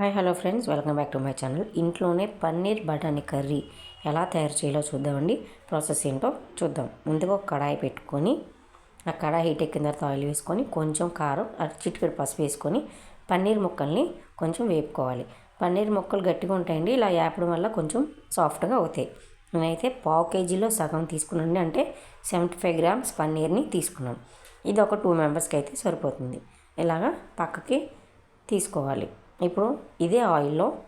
Hi hello friends. Welcome back to my channel. ఇంట్లోనే పన్నీర్ బఠానీ curry ఎలా తయారు చేయాలో చూద్దామండి. ప్రాసెస్ ఏంటో చూద్దాం. ముందుగా ఒక కడాయి పెట్టుకొని ఆ కడాయి హీట్ ఎక్కిన తర్వాత ఆయిల్ వేసుకొని కొంచెం కారం చిటికెడు పసుపు వేసుకొని పన్నీర్ ముక్కల్ని కొంచెం వేపుకోవాలి. పన్నీర్ ముక్కలు గట్టిగా ఉంటాయండి. ఇలా వేపడం వల్ల కొంచెం సాఫ్ట్గా అవుతాయి. నేనైతే పావు కేజీలో సగం తీసుకున్నాను అంటే సెవెంటీ ఫైవ్ గ్రామ్స్ పన్నీర్ని తీసుకున్నాను ఇది ఒక టూ మెంబర్స్కి అయితే సరిపోతుంది. ఇలాగా పక్కకి తీసుకోవాలి. ఇప్పుడు ఇదే ఆయిల్లో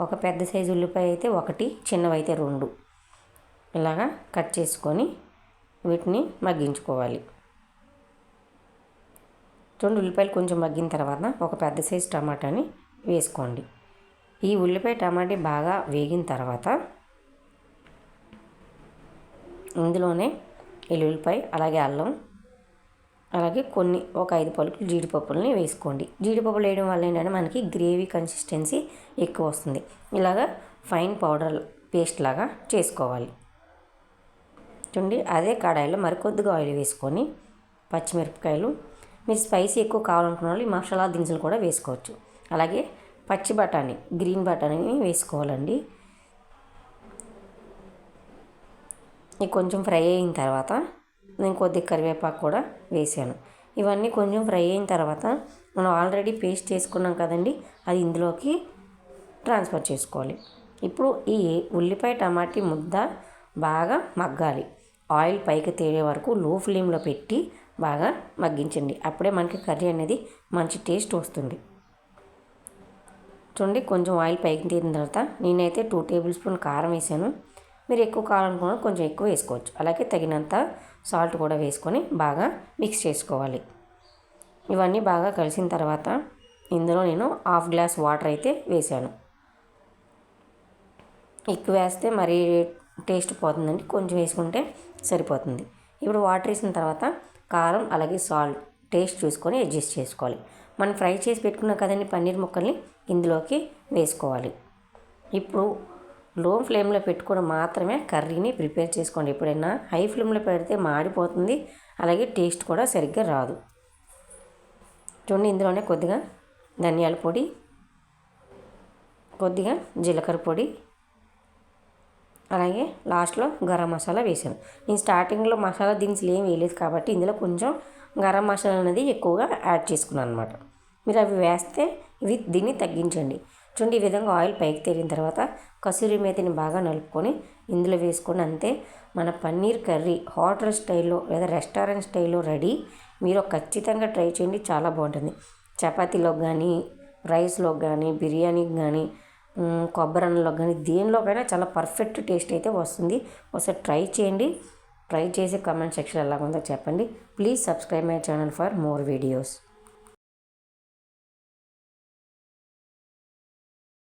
ఒక పెద్ద సైజు ఉల్లిపాయ అయితే ఒకటి చిన్నవైతే రెండు. ఇలాగా కట్ చేసుకొని వీటిని మగ్గించుకోవాలి. రెండు ఉల్లిపాయలు కొంచెం మగ్గిన తర్వాత ఒక పెద్ద సైజు టమాటాని వేసుకోండి. ఈ ఉల్లిపాయ టమాటా బాగా వేగిన తర్వాత ఇందులోనే ఎల్లుల్లిపాయ అలాగే అల్లం అలాగే కొన్ని ఒక ఐదు పలుకులు జీడిపప్పులని వేసుకోండి. జీడిపప్పులు వేయడం వల్ల ఏంటంటే మనకి గ్రేవీ కన్సిస్టెన్సీ ఎక్కువ వస్తుంది. ఇలాగా ఫైన్ పౌడర్ పేస్ట్ లాగా చేసుకోవాలి. చూడండి అదే కడాయిలో మరికొద్దిగా ఆయిల్ వేసుకొని పచ్చిమిరపకాయలు. మీరు స్పైసీ ఎక్కువ కావాలనుకున్న వాళ్ళు ఈ మసాలా దినుసులు కూడా వేసుకోవచ్చు. అలాగే పచ్చి బఠానీ గ్రీన్ బఠానీని వేసుకోవాలండి. ఇది కొంచెం ఫ్రై అయిన తర్వాత నేను కొద్దిగా కరివేపాకు కూడా వేసాను. ఇవన్నీ కొంచెం ఫ్రై అయిన తర్వాత మనం ఆల్రెడీ పేస్ట్ చేసుకున్నాం కదండి అది ఇందులోకి ట్రాన్స్ఫర్ చేసుకోవాలి. ఇప్పుడు ఈ ఉల్లిపాయ టమాటీ ముద్ద బాగా మగ్గాలి. ఆయిల్ పైకి తేలే వరకు లో ఫ్లేమ్లో పెట్టి బాగా మగ్గించండి. అప్పుడే మనకి కర్రీ అనేది మంచి టేస్ట్ వస్తుంది. చూడండి కొంచెం ఆయిల్ పైకి తీరిన తర్వాత నేనైతే టూ టేబుల్ స్పూన్ కారం వేసాను. మీరు ఎక్కువ కావాలనుకున్నా కొంచెం ఎక్కువ వేసుకోవచ్చు. అలాగే తగినంత సాల్ట్ కూడా వేసుకొని బాగా మిక్స్ చేసుకోవాలి. ఇవన్నీ బాగా కలిసిన తర్వాత ఇందులో నేను హాఫ్ గ్లాస్ వాటర్ అయితే వేసాను. ఎక్కువ వేస్తే మరీ టేస్ట్ పోతుందండి. కొంచెం వేసుకుంటే సరిపోతుంది. ఇప్పుడు వాటర్ వేసిన తర్వాత కారం అలాగే సాల్ట్ టేస్ట్ చూసుకొని అడ్జస్ట్ చేసుకోవాలి. మనం ఫ్రై చేసి పెట్టుకున్నాం కదండి పన్నీర్ ముక్కల్ని ఇందులోకి వేసుకోవాలి. ఇప్పుడు లో ఫ్లేమ్లో పెట్టుకొని మాత్రమే కర్రీని ప్రిపేర్ చేసుకోండి. ఎప్పుడైనా హై ఫ్లేమ్లో పెడితే మాడిపోతుంది. అలాగే టేస్ట్ కూడా సరిగ్గా రాదు. చూడండి ఇందులోనే కొద్దిగా ధనియాల పొడి కొద్దిగా జీలకర్ర పొడి అలాగే లాస్ట్లో గరం మసాలా వేసాను నేను స్టార్టింగ్లో మసాలా దినుసులు ఏం వేయలేదు కాబట్టి ఇందులో కొంచెం గరం మసాలా అనేది ఎక్కువగా యాడ్ చేసుకున్నాను అనమాట మీరు అవి వేస్తే ఇవి దీన్ని తగ్గించండి. చూడండి ఈ విధంగా ఆయిల్ పైకి తేలిన తర్వాత కసూరి మేతిని బాగా నలుపుకొని ఇందులో వేసుకొని అంతే మన పన్నీర్ కర్రీ హోటల్ స్టైల్లో లేదా రెస్టారెంట్ స్టైల్లో రెడీ. మీరు ఖచ్చితంగా ట్రై చేయండి చాలా బాగుంటుంది. చపాతీలో కానీ రైస్లో కానీ బిర్యానీకి కానీ కొబ్బరి అన్నంలో కానీ దేనిలోకైనా చాలా పర్ఫెక్ట్ టేస్ట్ అయితే వస్తుంది. ఒకసారి ట్రై చేయండి. ట్రై చేసి కామెంట్ సెక్షన్ ఎలా ఉందో చెప్పండి. Please subscribe my channel for more videos.